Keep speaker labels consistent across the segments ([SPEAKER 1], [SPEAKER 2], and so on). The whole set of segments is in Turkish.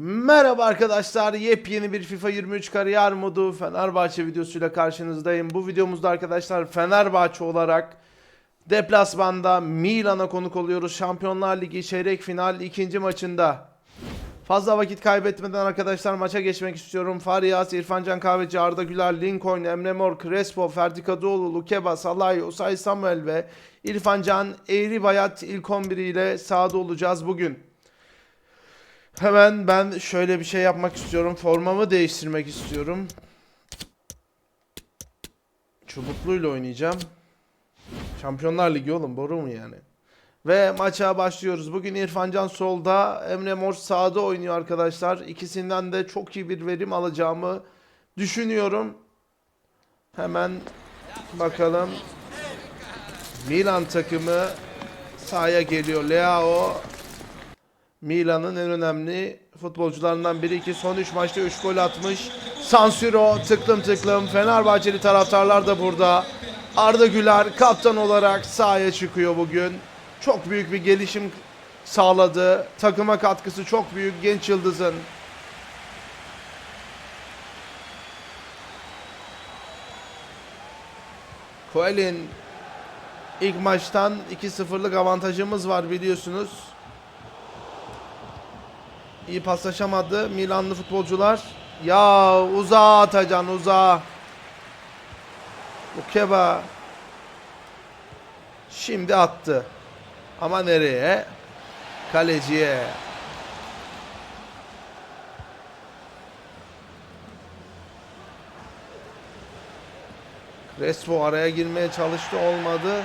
[SPEAKER 1] Merhaba arkadaşlar. Yepyeni bir FIFA 23 kariyer modu Fenerbahçe videosuyla karşınızdayım. Bu videomuzda arkadaşlar Fenerbahçe olarak deplasmanda Milan'a konuk oluyoruz. Şampiyonlar Ligi çeyrek final ikinci maçında. Fazla vakit kaybetmeden arkadaşlar maça geçmek istiyorum. Farias, İrfancan Kahveci, Arda Güler, Lincoln, Emre Mor, Crespo, Ferdi Kadıoğlu, Lukeba, Salay, Osay Samuel ve İrfan Can Eğri Bayat ilk 11 ile sahada olacağız bugün. Hemen ben şöyle bir şey yapmak istiyorum. Formamı değiştirmek istiyorum. Çubukluyla oynayacağım. Şampiyonlar Ligi oğlum boru mu yani? Ve maça başlıyoruz. Bugün İrfan Can solda, Emre Mor sağda oynuyor arkadaşlar. İkisinden de çok iyi bir verim alacağımı düşünüyorum. Hemen bakalım. Milan takımı sahaya geliyor. Leao Milan'ın en önemli futbolcularından biri ki son 3 maçta 3 gol atmış. San Siro tıklım tıklım. Fenerbahçeli taraftarlar da burada. Arda Güler kaptan olarak sahaya çıkıyor bugün. Çok büyük bir gelişim sağladı. Takıma katkısı çok büyük genç yıldızın. Koel'in ilk maçtan 2-0'lık avantajımız var biliyorsunuz. İyi paslaşamadı Milanlı futbolcular. Ya uzağa atacaksın uzağa. Ukeba. Şimdi attı. Ama nereye? Kaleciye. Crespo araya girmeye çalıştı olmadı.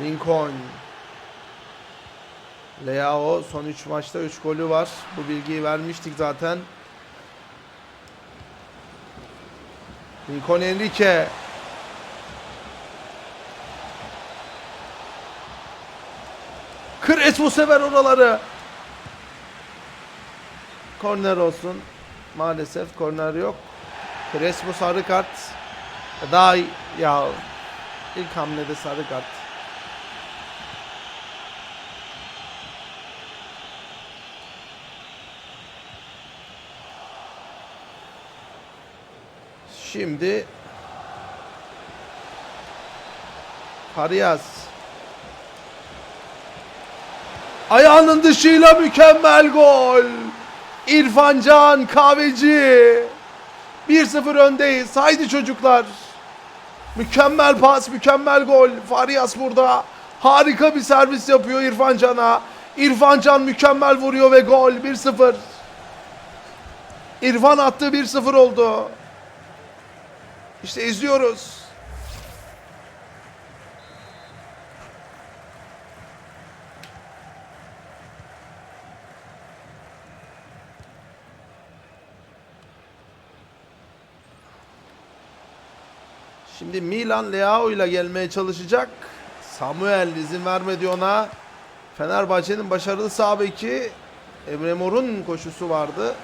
[SPEAKER 1] Lincoln. Leao son 3 maçta 3 golü var. Bu bilgiyi vermiştik zaten. Lincoln Enrique. Crespo sever oraları. Korner olsun. Maalesef korner yok. Crespo sarı kart. Daha iyi- ya ilk hamlede sarı kart. Şimdi Farias Ayağının dışıyla mükemmel gol. İrfan Can Kahveci. 1-0 öndeyiz. Haydi çocuklar. Mükemmel pas, mükemmel gol. Farias burada. Harika bir servis yapıyor İrfan Can'a. İrfan Can mükemmel vuruyor ve gol 1-0. İrfan attı 1-0 oldu. İşte izliyoruz. Şimdi Milan Leao ile gelmeye çalışacak. Samuel izin vermedi ona. Fenerbahçe'nin başarılı sağ beki Emre Mor'un koşusu vardı.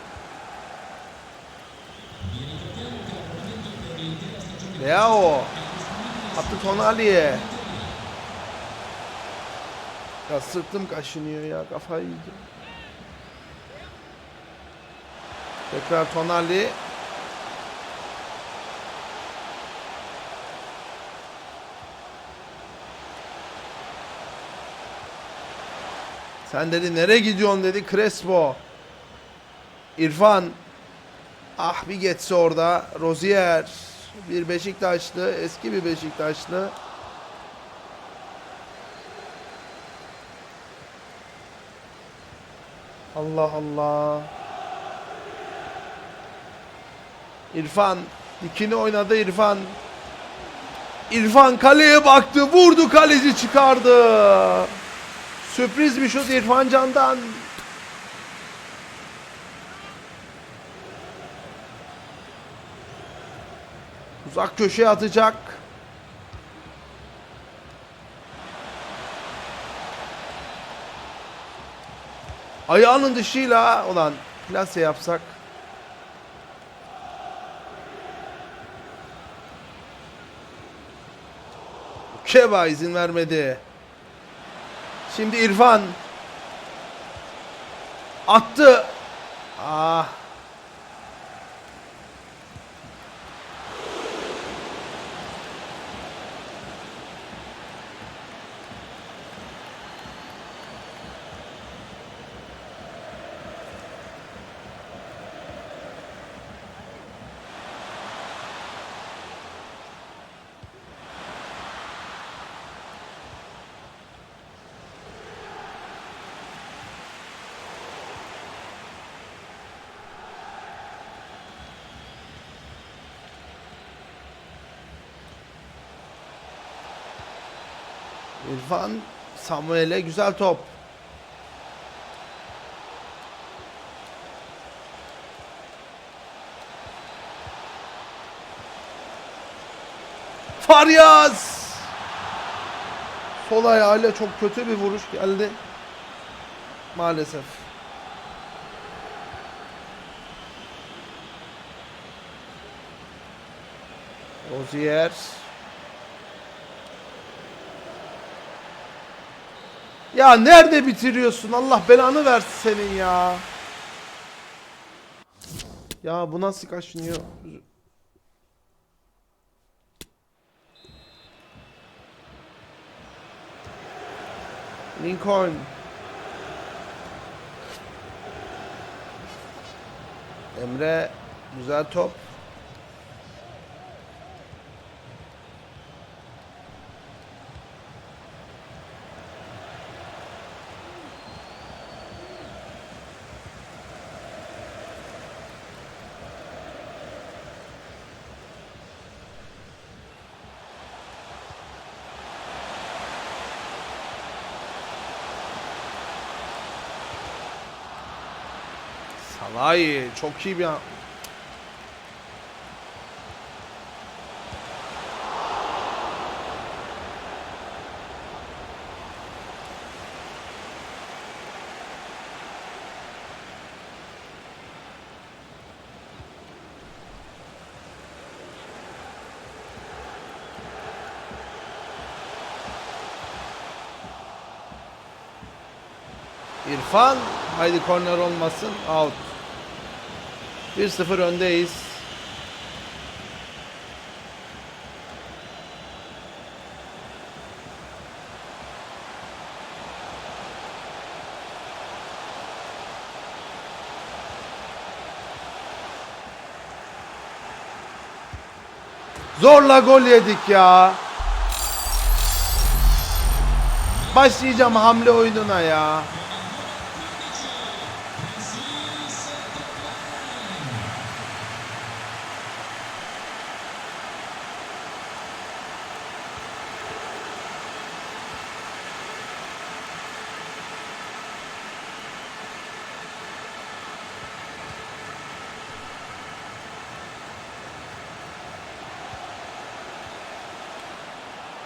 [SPEAKER 1] Leao attı Tonali'ye. Ya sırtım kaşınıyor ya kafayı yedim. Tekrar Tonali. Sen dedi nereye gidiyorsun dedi Crespo. İrfan. Ah bir geçse orada. Rozier. Bir Beşiktaşlı. Eski bir Beşiktaşlı. Allah Allah. İrfan. Dikini oynadı İrfan. İrfan kaleye baktı. Vurdu kaleci çıkardı. Sürpriz bir şut İrfan Can'dan. Uzak köşeye atacak. Ayağının dışıyla olan plase yapsak. Keba izin vermedi. Şimdi İrfan. Attı. Ah. İrfan Samuel'e güzel top. Faryaz! Sol ayağıyla çok kötü bir vuruş geldi. Maalesef. Rozier. Ya nerede bitiriyorsun? Allah belanı versin senin ya. Ya bu nasıl kaşınıyor? Lincoln. Emre güzel top. Salahi çok iyi bir an. İrfan haydi korner olmasın out. 1-0 öndeyiz. Zorla gol yedik ya. Başlayacağım hamle oyununa ya.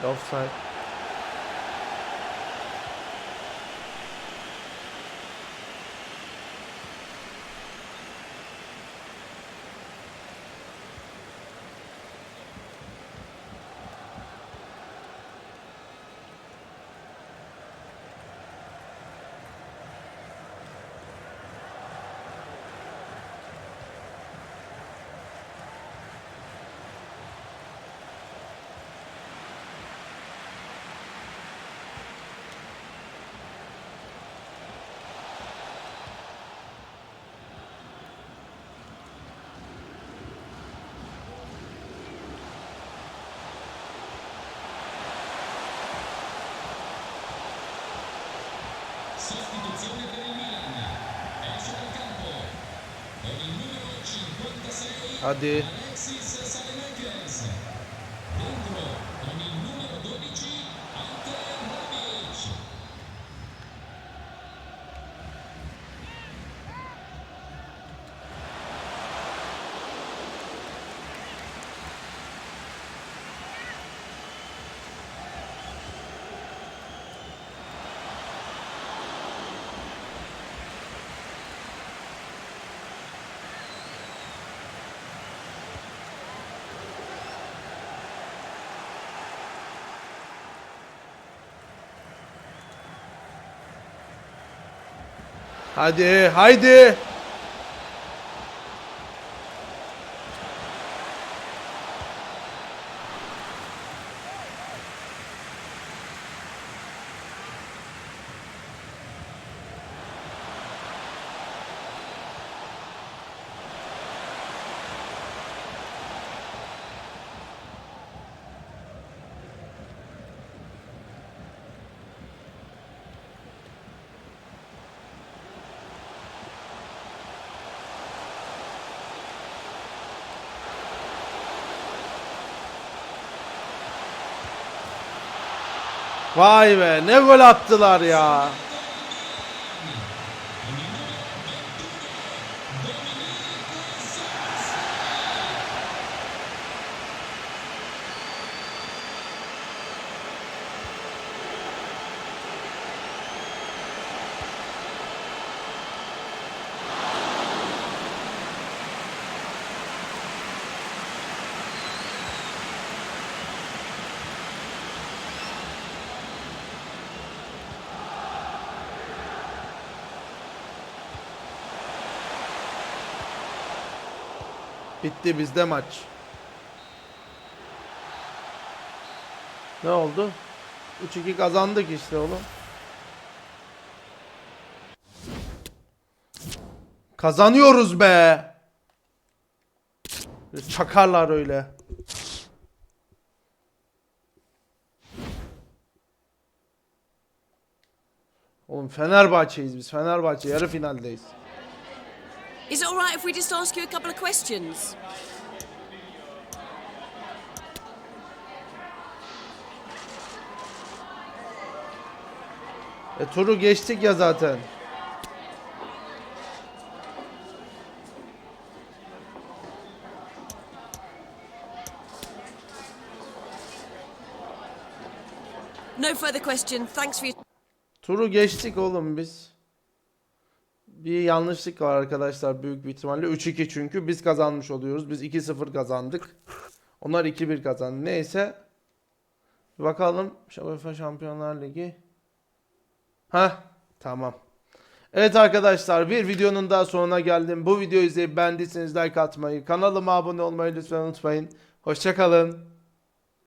[SPEAKER 1] Offside. Hadi. Hadi haydi. Vay be ne gol attılar ya. Bitti bizde maç. Ne oldu? 3-2 kazandık işte oğlum. Kazanıyoruz be. Çakarlar öyle. Oğlum Fenerbahçe'yiz biz. Fenerbahçe yarı finaldeyiz.
[SPEAKER 2] Is it all right if we just ask you a couple of questions?
[SPEAKER 1] E turu geçtik ya zaten.
[SPEAKER 2] No further question. Thanks for your.
[SPEAKER 1] Turu geçtik oğlum biz. Bir yanlışlık var arkadaşlar büyük bir ihtimalle. 3-2 çünkü biz kazanmış oluyoruz. Biz 2-0 kazandık. Onlar 2-1 kazandı. Neyse. Bir bakalım. UEFA Şampiyonlar Ligi. Ha tamam. Evet arkadaşlar bir videonun daha sonuna geldim. Bu videoyu izleyip beğendiyseniz like atmayı, kanalıma abone olmayı lütfen unutmayın. Hoşçakalın.